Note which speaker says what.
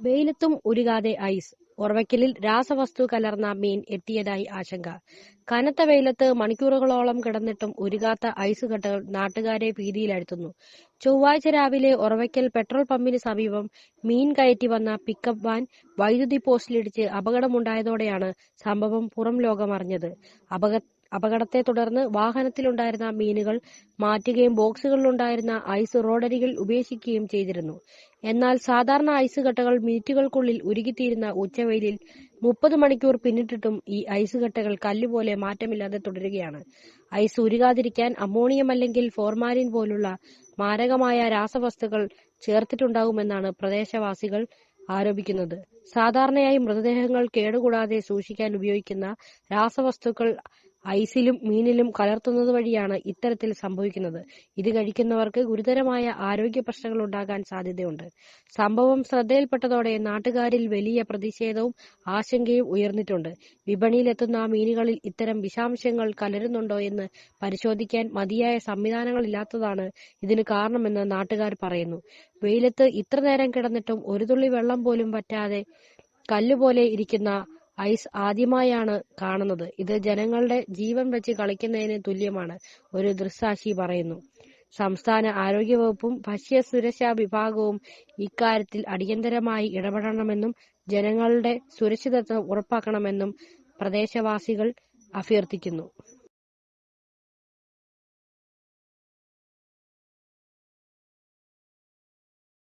Speaker 1: വെയിലത്തും ഉരുകാതെ ice. ഓർവയ്ക്കലിൽ രാസവസ്തു കലർന്ന മീൻ എത്തിയതായി ആശങ്ക. കനത്ത വെയിലത്ത് മണിക്കൂറുകളോളം കിടന്നിട്ടും ഉരുകാത്ത ഐസ് കെട്ടുകൾ നാട്ടുകാരെ ഭീതിയിലാഴ്ത്തുന്നു. ചൊവ്വാഴ്ച രാവിലെ ഉറവയ്ക്കൽ പെട്രോൾ പമ്പിന് സമീപം മീൻ കയറ്റി വന്ന പിക്കപ്പ് വാൻ വൈദ്യുതി പോസ്റ്റിലിടിച്ച് അപകടമുണ്ടായതോടെയാണ് സംഭവം പുറം ലോകമറിഞ്ഞത്. അപകട അപകടത്തെ തുടർന്ന് വാഹനത്തിലുണ്ടായിരുന്ന മീനുകൾ മാറ്റുകയും ബോക്സുകളിലുണ്ടായിരുന്ന ഐസ് റോഡരികിൽ ഉപേക്ഷിക്കുകയും ചെയ്തിരുന്നു. എന്നാൽ സാധാരണ ഐസ് കട്ടകൾ മിനിറ്റുകൾക്കുള്ളിൽ ഉരുകിത്തീരുന്ന ഉച്ചവെയിലിൽ മുപ്പത് മണിക്കൂർ പിന്നിട്ടിട്ടും ഈ ഐസ് കട്ടകൾ കല്ലുപോലെ മാറ്റമില്ലാതെ തുടരുകയാണ്. ഐസ് ഉരുകാതിരിക്കാൻ അമോണിയം അല്ലെങ്കിൽ ഫോർമാലിൻ പോലുള്ള മാരകമായ രാസവസ്തുക്കൾ ചേർത്തിട്ടുണ്ടാകുമെന്നാണ് പ്രദേശവാസികൾ ആരോപിക്കുന്നത്. സാധാരണയായി മൃതദേഹങ്ങൾ കേടുകൂടാതെ സൂക്ഷിക്കാൻ ഉപയോഗിക്കുന്ന രാസവസ്തുക്കൾ ഐസിലും മീനിലും കലർത്തുന്നത് വഴിയാണ് ഇത്തരത്തിൽ സംഭവിക്കുന്നത്. ഇത് കഴിക്കുന്നവർക്ക് ഗുരുതരമായ ആരോഗ്യ പ്രശ്നങ്ങൾ ഉണ്ടാകാൻ സാധ്യതയുണ്ട്. സംഭവം ശ്രദ്ധയിൽപ്പെട്ടതോടെ നാട്ടുകാരിൽ വലിയ പ്രതിഷേധവും ആശങ്കയും ഉയർന്നിട്ടുണ്ട്. വിപണിയിലെത്തുന്ന മീനുകളിൽ ഇത്തരം വിഷാംശങ്ങൾ കലരുന്നുണ്ടോ എന്ന് പരിശോധിക്കാൻ മതിയായ സംവിധാനങ്ങളില്ലാത്തതാണ് ഇതിന് കാരണമെന്ന് നാട്ടുകാർ പറയുന്നു. വെയിലത്ത് ഇത്ര നേരം കിടന്നിട്ടും ഒരു തുള്ളി വെള്ളം പോലും പറ്റാതെ കല്ലുപോലെ ഇരിക്കുന്ന ഐസ് ആദ്യമായാണ് കാണുന്നത്. ഇത് ജനങ്ങളുടെ ജീവൻ വെച്ച് കളിക്കുന്നതിന് തുല്യമാണ് ഒരു ദൃക്സാക്ഷി പറയുന്നു. സംസ്ഥാന ആരോഗ്യവകുപ്പും ഭക്ഷ്യ സുരക്ഷാ വിഭാഗവും ഇക്കാര്യത്തിൽ അടിയന്തരമായി ഇടപെടണമെന്നും ജനങ്ങളുടെ സുരക്ഷിതത്വം ഉറപ്പാക്കണമെന്നും പ്രദേശവാസികൾ അഭ്യർത്ഥിക്കുന്നു.